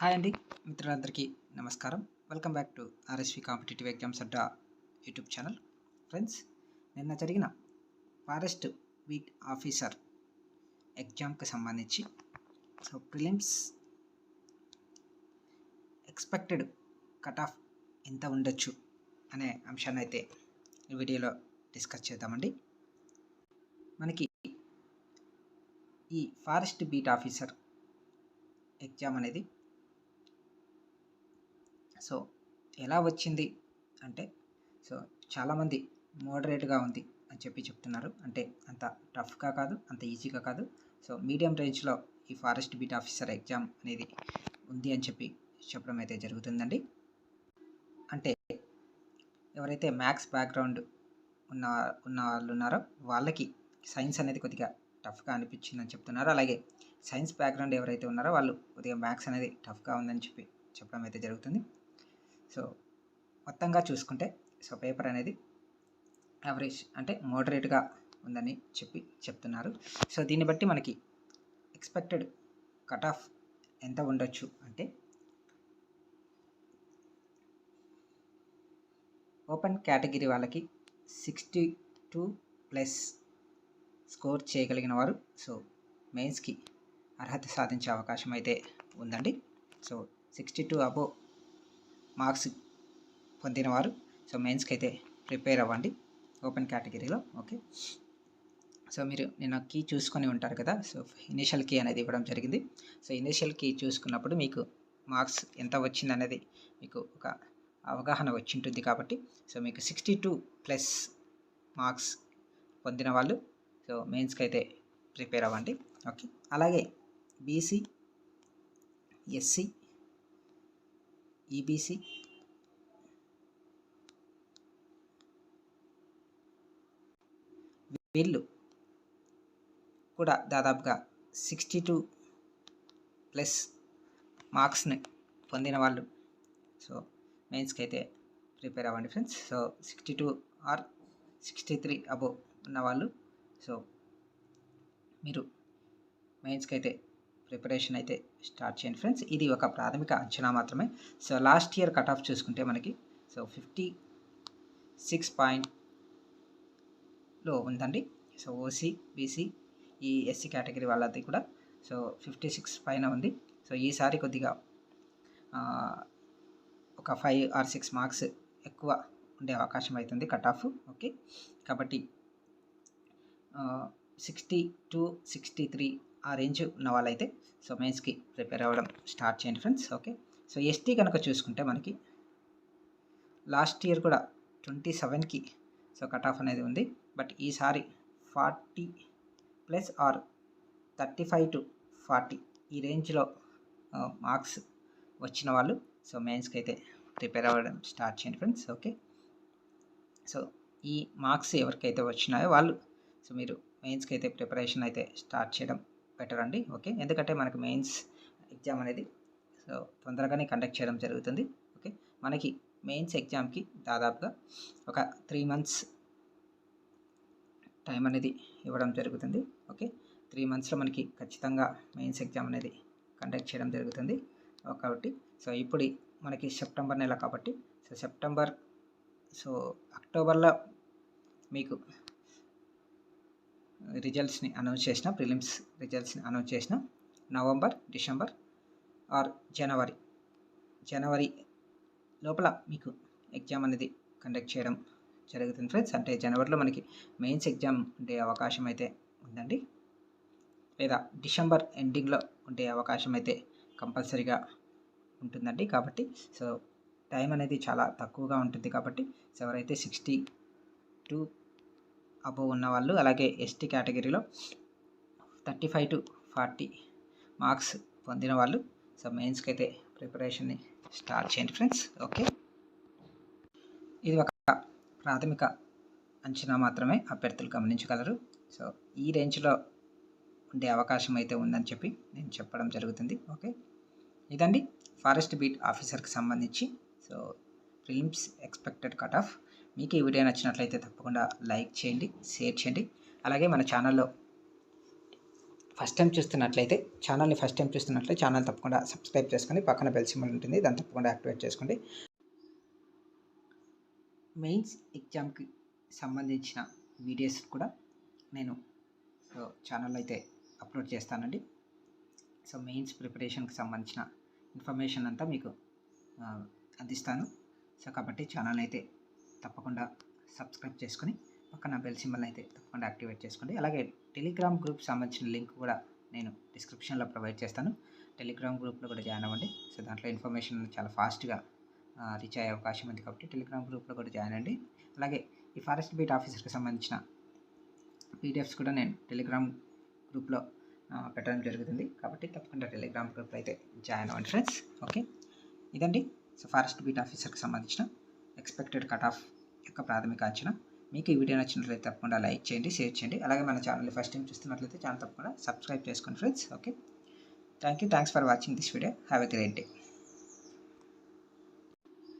Hi అండి మిత్రులందరికీ నమస్కారం. Welcome back to RSV competitive exams Adda YouTube channel friends నిన్న జరిగిన ఫారెస్ట్ బీట్ ఆఫీసర్ ఎగ్జామ్కి సంబంధించి so prelims expected cut off ఎంత ఉండొచ్చు అనే అంశాన్ని అయితే ఈ వీడియోలో డిస్కస్ చేద్దామండి. మనకి ఈ ఫారెస్ట్ బీట్ ఆఫీసర్ ఎగ్జామ్ అనేది సో ఎలా వచ్చింది? అంటే సో చాలామంది మోడరేట్గా ఉంది అని చెప్పి చెప్తున్నారు. అంటే అంత టఫ్గా కాదు అంత ఈజీగా కాదు. సో మీడియం రేంజ్లో ఈ ఫారెస్ట్ బీట్ ఆఫీసర్ ఎగ్జామ్ అనేది ఉంది అని చెప్పి చెప్పడం అయితే జరుగుతుందండి. అంటే ఎవరైతే మ్యాథ్స్ బ్యాక్గ్రౌండ్ ఉన్న ఉన్న వాళ్ళు ఉన్నారో వాళ్ళకి సైన్స్ అనేది కొద్దిగా టఫ్గా అనిపించిందని చెప్తున్నారు. అలాగే సైన్స్ బ్యాక్గ్రౌండ్ ఎవరైతే ఉన్నారో వాళ్ళు కొద్దిగా మ్యాథ్స్ అనేది టఫ్గా ఉందని చెప్పి చెప్పడం అయితే జరుగుతుంది. సో మొత్తంగా చూసుకుంటే సో పేపర్ అనేది యావరేజ్ అంటే మోడరేట్గా ఉందని చెప్పి చెప్తున్నారు. సో దీన్ని బట్టి మనకి ఎక్స్పెక్టెడ్ కట్ ఆఫ్ ఎంత ఉండొచ్చు అంటే ఓపెన్ కేటగిరీ వాళ్ళకి సిక్స్టీ టూ ప్లస్ స్కోర్ చేయగలిగిన వారు సో మెయిన్స్కి అర్హత సాధించే అవకాశం అయితే ఉందండి. So sixty two above marks పొందినవారు. So మెయిన్స్కి అయితే ప్రిపేర్ అవ్వండి. ఓపెన్ కేటగిరీలో. ఓకే. సో మీరు నేను కీ చూసుకొని ఉంటారు కదా. సో ఇనిషియల్ కీ అనేది ఇవ్వడం జరిగింది. సో ఇనిషియల్ కీ చూసుకున్నప్పుడు మీకు మార్క్స్ ఎంత వచ్చింది అనేది మీకు ఒక అవగాహన వచ్చి ఉంటుంది కాబట్టి సో మీకు సిక్స్టీ టూ ప్లస్ మార్క్స్ పొందిన వాళ్ళు సో మెయిన్స్కి అయితే ప్రిపేర్ అవ్వండి. ఓకే. అలాగే బీసీ ఎస్సీ ఈబీసీ. వీళ్ళు కూడా దాదాపుగా సిక్స్టీ టూ ప్లస్ మార్క్స్ని పొందిన వాళ్ళు. సో మెయిన్స్కి అయితే ప్రిపేర్ అవ్వండి friends. So sixty two or sixty three above ఉన్నవాళ్ళు సో మీరు మెయిన్స్కి అయితే ప్రిపరేషన్ అయితే స్టార్ట్ చేయండి ఫ్రెండ్స్ ఇది ఒక ప్రాథమిక అంచనా మాత్రమే. So last year cut off చూసుకుంటే మనకి సో ఫిఫ్టీ సిక్స్ పాయింట్లో ఉందండి. సో ఓసీ బీసీ ఈ ఎస్సీ కేటగిరీ వాళ్ళది కూడా సో ఫిఫ్టీ సిక్స్ పైన ఉంది. సో ఈసారి కొద్దిగా ఒక ఫైవ్ ఆర్ సిక్స్ మార్క్స్ ఎక్కువ ఉండే అవకాశం అవుతుంది కట్ ఆఫ్ ఓకే కాబట్టి సిక్స్టీ టూ సిక్స్టీ త్రీ ఆ రేంజ్ ఉన్న వాళ్ళైతే సో మెయిన్స్కి ప్రిపేర్ అవ్వడం స్టార్ట్ చేయండి ఫ్రెండ్స్ ఓకే? సో ఎస్టీ కనుక చూసుకుంటే మనకి లాస్ట్ ఇయర్ కూడా ట్వంటీ సెవెన్కి సో కట్ ఆఫ్ అనేది ఉంది. బట్ ఈసారి forty plus or thirty five to forty ఈ రేంజ్లో మార్క్స్ వచ్చిన వాళ్ళు సో మెయిన్స్కి అయితే ప్రిపేర్ అవ్వడం స్టార్ట్ చేయండి ఫ్రెండ్స్ ఓకే? సో ఈ మార్క్స్ ఎవరికైతే వచ్చినాయో వాళ్ళు సో మీరు మెయిన్స్కి అయితే ప్రిపరేషన్ అయితే స్టార్ట్ చేయడం బెటర్ అండి ఓకే? ఎందుకంటే మనకు మెయిన్స్ ఎగ్జామ్ అనేది సో తొందరగానే కండక్ట్ చేయడం జరుగుతుంది ఓకే? మనకి మెయిన్స్ ఎగ్జామ్కి దాదాపుగా ఒక త్రీ మంత్స్ టైం అనేది ఇవ్వడం జరుగుతుంది ఓకే? త్రీ మంత్స్లో మనకి ఖచ్చితంగా మెయిన్స్ ఎగ్జామ్ అనేది కండక్ట్ చేయడం జరుగుతుంది కాబట్టి సో ఇప్పుడు మనకి సెప్టెంబర్ నెల కాబట్టి సో సెప్టెంబర్ సో అక్టోబర్లో మీకు రిజల్ట్స్ని అనౌన్స్ చేసిన ప్రిలిమ్స్ రిజల్ట్స్ని అనౌన్స్ చేసిన నవంబర్ డిసెంబర్ ఆర్ జనవరి జనవరి లోపల మీకు ఎగ్జామ్ అనేది కండక్ట్ చేయడం జరుగుతుంది ఫ్రెండ్స్ అంటే జనవరిలో మనకి మెయిన్స్ ఎగ్జామ్ ఉండే అవకాశం అయితే ఉందండి. లేదా డిసెంబర్ ఎండింగ్లో ఉండే అవకాశం అయితే కంపల్సరీగా ఉంటుందండి కాబట్టి సో టైం అనేది చాలా తక్కువగా ఉంటుంది కాబట్టి సో ఎవరైతే సిక్స్టీ టూ అబోవ్ ఉన్న వాళ్ళు అలాగే ఎస్టీ కేటగిరీలో thirty five to forty marks పొందిన వాళ్ళు. సో మెయిన్స్కి అయితే ప్రిపరేషన్ని స్టార్ట్ చేయండి ఫ్రెండ్స్. ఓకే? ఇది ఒక ప్రాథమిక అంచనా మాత్రమే. అభ్యర్థులు గమనించగలరు. సో ఈ రేంజ్లో ఉండే అవకాశం అయితే ఉందని చెప్పి నేను చెప్పడం జరుగుతుంది. ఓకే? ఇదండి ఫారెస్ట్ బీట్ ఆఫీసర్కి సంబంధించి. So prelims expected cut off మీకు ఈ వీడియో నచ్చినట్లయితే తప్పకుండా లైక్ చేయండి షేర్ చేయండి. అలాగే మన ఛానల్లో ఫస్ట్ టైం చూస్తున్నట్లయితే ఛానల్ని ఫస్ట్ టైం చూస్తున్నట్లయితే ఛానల్ తప్పకుండా సబ్స్క్రైబ్ చేసుకొని పక్కన బెల్ సింబల్ ఉంటుంది దాన్ని తప్పకుండా యాక్టివేట్ చేసుకోండి. మెయిన్స్ ఎగ్జామ్కి సంబంధించిన వీడియోస్ కూడా నేను ఛానల్ ఛానల్లో అయితే అప్లోడ్ చేస్తానండి. సో మెయిన్స్ ప్రిపరేషన్కి సంబంధించిన ఇన్ఫర్మేషన్ అంతా మీకు అందిస్తాను. సో కాబట్టి ఛానల్ అయితే తప్పకుండా సబ్స్క్రైబ్ చేసుకొని పక్కన బెల్ సింబల్ అయితే తప్పకుండా యాక్టివేట్ చేసుకోండి. అలాగే టెలిగ్రామ్ గ్రూప్ సంబంధించిన లింక్ కూడా నేను డిస్క్రిప్షన్లో ప్రొవైడ్ చేస్తాను. టెలిగ్రామ్ గ్రూప్లో కూడా జాయిన్ అవ్వండి. సో దాంట్లో ఇన్ఫర్మేషన్ చాలా ఫాస్ట్గా రీచ్ అయ్యే అవకాశం ఉంది కాబట్టి టెలిగ్రామ్ గ్రూప్లో కూడా జాయిన్ అవ్వండి. అలాగే ఈ ఫారెస్ట్ బీట్ ఆఫీసర్కి సంబంధించిన పీడిఎఫ్స్ కూడా నేను టెలిగ్రామ్ గ్రూప్లో పెట్టడం జరుగుతుంది. కాబట్టి తప్పకుండా టెలిగ్రామ్ గ్రూప్లో అయితే జాయిన్ అవ్వండి ఫ్రెండ్స్. ఓకే? ఇదండి. సో ఫారెస్ట్ బీట్ ఆఫీసర్కి సంబంధించిన ఎక్స్పెక్టెడ్ కట్ ఆఫ్ యొక్క ప్రాథమిక అంచనా. మీకు ఈ వీడియో నచ్చినట్లయితే తప్పకుండా లైక్ చేయండి షేర్ చేయండి. అలాగే మన ఛానల్ని ఫస్ట్ టైం చూస్తున్నట్లయితే ఛానల్ తప్పకుండా సబ్స్క్రైబ్ చేసుకోండి friends okay thank you thanks for watching this video have a great day